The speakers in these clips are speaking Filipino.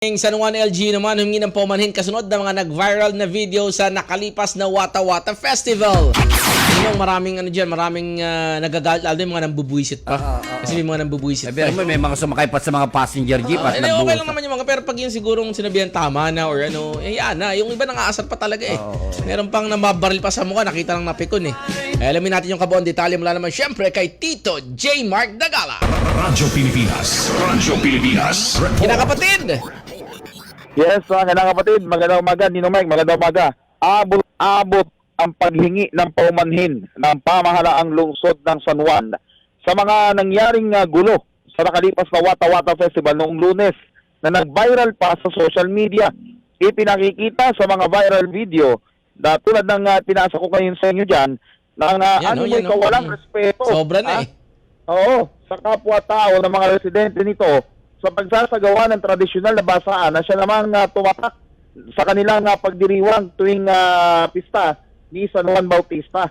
Ang San Juan LG naman humingi ng paumanhin kasunod ng mga nag-viral na video sa nakalipas na Wata Wata Festival. Yung maraming ano diyan, maraming uh, nagagalit lalo yung mga nambubuisit pa. Kasi may mga nambubuisit pa. mo, may mga sumakay pa sa mga passenger jeep Ah, at eh, okay lang naman yung mga pero pag yung sigurong sinabihan tama na or ano, eh yan na, yung iba nangaasar pa talaga eh. Meron pang namabaril pa sa mukha, nakita lang napikon eh. eh alamin natin yung kabuong detalye mula naman syempre kay Tito J. Mark Dagala. Radyo Pilipinas. Radyo Pilipinas. Kinakapatid! Yes, mga kanang kapatid, magandang umaga, Nino Mike, magandang umaga. Abot, abot ang paghingi ng paumanhin ng pamahalaang lungsod ng San Juan sa mga nangyaring uh, gulo sa nakalipas na Wata Wata Festival noong lunes na nag-viral pa sa social media. Ipinakikita sa mga viral video na tulad ng uh, pinasa ko ngayon sa inyo dyan ng uh, Yan, ano oh, yan, oh. kawalang Mm. respeto. Sobra na ah, eh. Oo, sa kapwa-tao ng mga residente nito sa pagsasagawa ng tradisyonal na basaan na siya namang uh, tumatak sa kanilang uh, pagdiriwang tuwing ah, pista ni San Juan Bautista.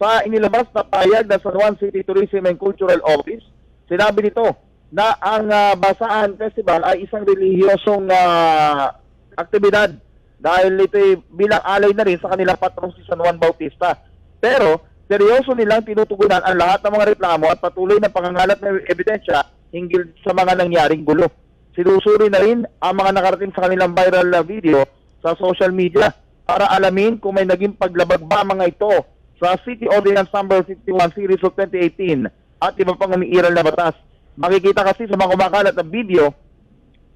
Sa inilabas na payag ng San Juan City Tourism and Cultural Office, sinabi nito na ang ah, Basaan Festival ay isang relihiyosong ah, aktibidad dahil ito bilang alay na rin sa kanilang patrong si San Juan Bautista. Pero seryoso nilang tinutugunan ang lahat ng mga reklamo at patuloy na pangangalat ng ebidensya hinggil sa mga nangyaring gulo. Sinusuri na rin ang mga nakarating sa kanilang viral na video sa social media para alamin kung may naging paglabag ba mga ito sa City Ordinance Number 51 Series of 2018 at iba pang umiiral na batas. Makikita kasi sa mga kumakalat na video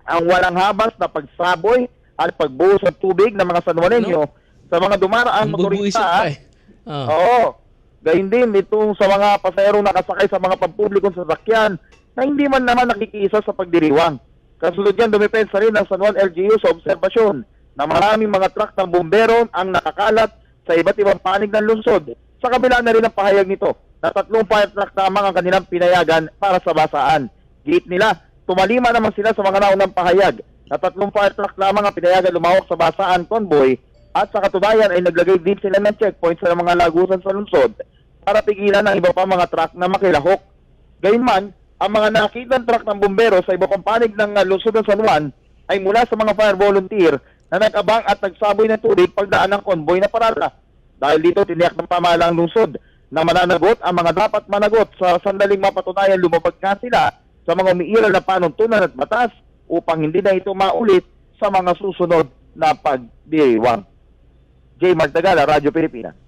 ang walang habas na pagsaboy at pagbuhos ng tubig ng mga Sanjuanenyo sa mga dumaraang motorista. pa eh. Oh. Oo. Gayun din itong sa mga pasahero nakasakay sa mga pampublikong sasakyan na hindi man naman nakikiisa sa pagdiriwang. Kasunod yan, dumipensa rin ng San Juan LGU sa obserbasyon na maraming mga truck ng bumbero ang nakakalat sa iba't ibang panig ng lungsod. Sa kabila na rin ang pahayag nito na tatlong fire truck lamang ang kanilang pinayagan para sa basaan. Gate nila, tumalima naman sila sa mga naunang pahayag na tatlong fire truck lamang ang pinayagan lumahok sa basaan convoy at sa katunayan ay naglagay din sila ng checkpoint sa mga lagusan sa lungsod para pigilan ang iba pa mga truck na makilahok. Gayunman, ang mga nakitang truck ng bumbero sa iba pang panig ng uh, lungsod ng San Juan ay mula sa mga fire volunteer na nag-abang at nagsaboy ng tubig pagdaan ng convoy na parada. Dahil dito tiniyak ng pamahalang lungsod na mananagot ang mga dapat managot sa sandaling mapatunayan lumabag nga sila sa mga umiiral na panuntunan at batas upang hindi na ito maulit sa mga susunod na pagdiriwang. J. Magdagala, Radyo Pilipinas.